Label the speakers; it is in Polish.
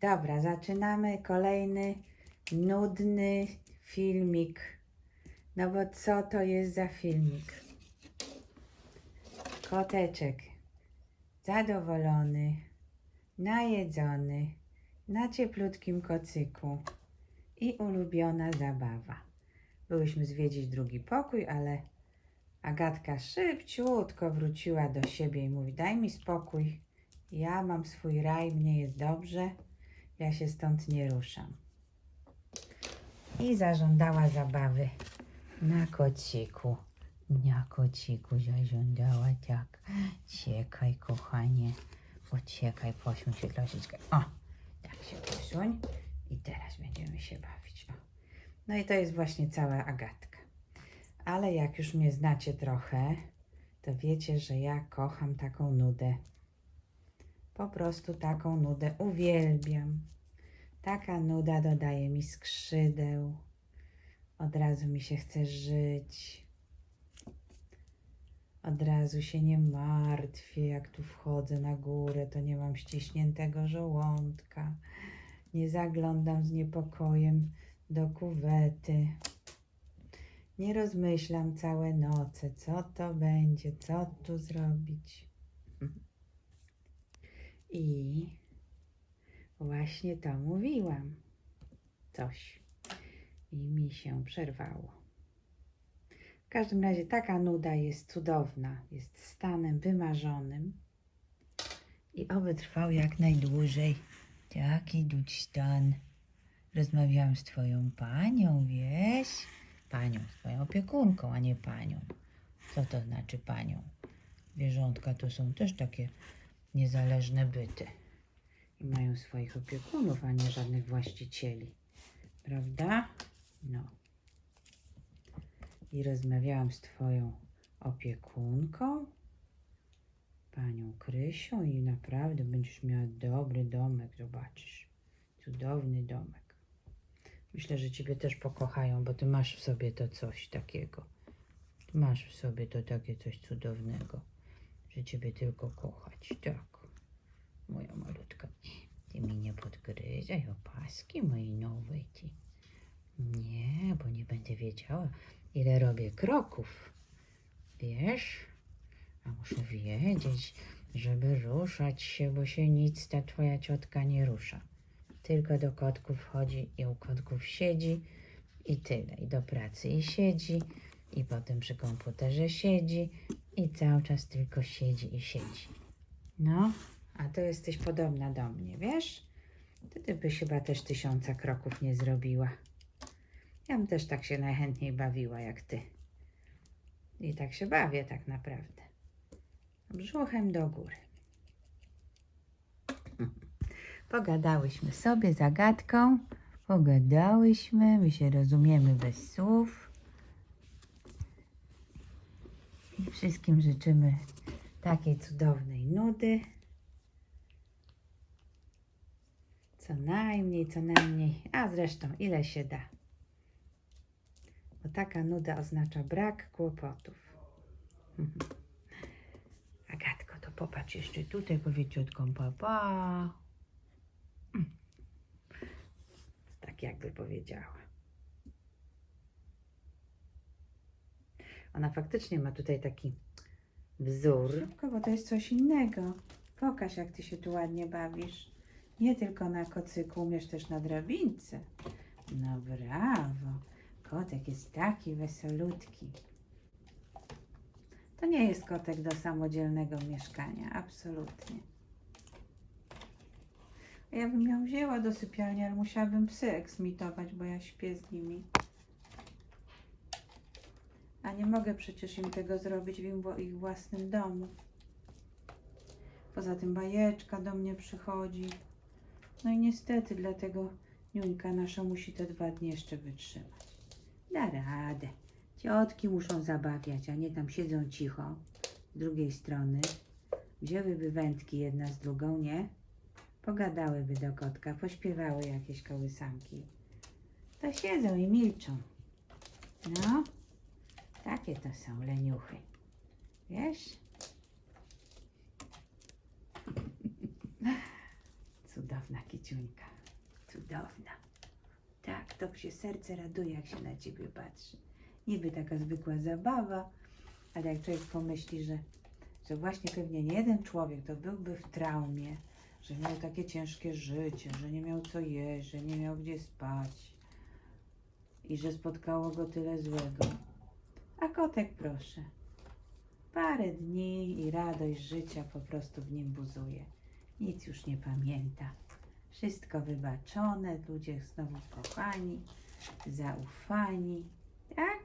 Speaker 1: Dobra, zaczynamy kolejny nudny filmik. No bo co to jest za filmik? Koteczek zadowolony, najedzony, na cieplutkim kocyku i ulubiona zabawa. Byłyśmy zwiedzić drugi pokój, ale Agatka szybciutko wróciła do siebie i mówi: Daj mi spokój. Ja mam swój raj, mnie jest dobrze, ja się stąd nie ruszam. I zażądała zabawy na kociku. Na kociku zażądała tak. Ciekaj, kochanie. Pociekaj, posuń się troszeczkę. O, tak się posuń. I teraz będziemy się bawić. O. No i to jest właśnie cała Agatka. Ale jak już mnie znacie trochę, to wiecie, że ja kocham taką nudę. Po prostu taką nudę uwielbiam. Taka nuda dodaje mi skrzydeł. Od razu mi się chce żyć. Od razu się nie martwię, jak tu wchodzę na górę, to nie mam ściśniętego żołądka. Nie zaglądam z niepokojem do kuwety. Nie rozmyślam całe noce, co to będzie, co tu zrobić. I właśnie to mówiłam. Coś. I mi się przerwało. W każdym razie taka nuda jest cudowna, jest stanem wymarzonym i oby trwał jak najdłużej. Taki duć stan. Rozmawiałam z twoją panią, wiesz? Panią, swoją opiekunką, a nie panią. Co to znaczy panią? Zwierzątka to są też takie niezależne byty. I mają swoich opiekunów, a nie żadnych właścicieli. Prawda? No. I rozmawiałam z twoją opiekunką, panią Krysią i naprawdę będziesz miała dobry domek, zobaczysz. Cudowny domek. Myślę, że ciebie też pokochają, bo ty masz w sobie to coś takiego. Masz w sobie to takie coś cudownego, że ciebie tylko kochać. Tak. Moja malutka. Ty mi nie podgryzaj opaski mojej nowej. Ty. Nie, bo nie będę wiedziała, ile robię kroków. Wiesz? A muszę wiedzieć, żeby ruszać się, bo się nic ta twoja ciotka nie rusza. Tylko do kotków chodzi i u kotków siedzi i tyle. I do pracy i siedzi, i potem przy komputerze siedzi i cały czas tylko siedzi i siedzi. No, a to jesteś podobna do mnie, wiesz? Ty, ty byś chyba też tysiąca kroków nie zrobiła. Ja bym też tak się najchętniej bawiła jak ty. I tak się bawię tak naprawdę. Brzuchem do góry. Pogadałyśmy sobie zagadką. Pogadałyśmy, my się rozumiemy bez słów. I wszystkim życzymy takiej cudownej nudy. Co najmniej, co najmniej, a zresztą ile się da. Bo taka nuda oznacza brak kłopotów. Agatko, to popatrz jeszcze tutaj, powiedz ciotkom papa. Tak jakby powiedziała. Ona faktycznie ma tutaj taki wzór. Szybko, bo to jest coś innego. Pokaż, jak ty się tu ładnie bawisz. Nie tylko na kocyku, umiesz też na drabince. No brawo. Kotek jest taki wesolutki. To nie jest kotek do samodzielnego mieszkania, absolutnie. Ja bym ją wzięła do sypialni, ale musiałabym psy eksmitować, bo ja śpię z nimi. A nie mogę przecież im tego zrobić w ich własnym domu. Poza tym bajeczka do mnie przychodzi. No i niestety dlatego Niuńka nasza musi te dwa dni jeszcze wytrzymać. Da radę. Ciotki muszą zabawiać, a nie tam siedzą cicho. Z drugiej strony wzięłyby wędki jedna z drugą, nie? Pogadałyby do kotka, pośpiewały jakieś kołysanki. To siedzą i milczą. No, takie to są leniuchy. Wiesz? Cudowna kiciu. Krysiuńka. Cudowna. Tak, to się serce raduje, jak się na ciebie patrzy. Niby taka zwykła zabawa, ale jak człowiek pomyśli, że, że właśnie pewnie nie jeden człowiek to byłby w traumie, że miał takie ciężkie życie, że nie miał co jeść, że nie miał gdzie spać i że spotkało go tyle złego. A kotek proszę. Parę dni i radość życia po prostu w nim buzuje. Nic już nie pamięta. Wszystko wybaczone, ludzie znowu kochani, zaufani. Tak?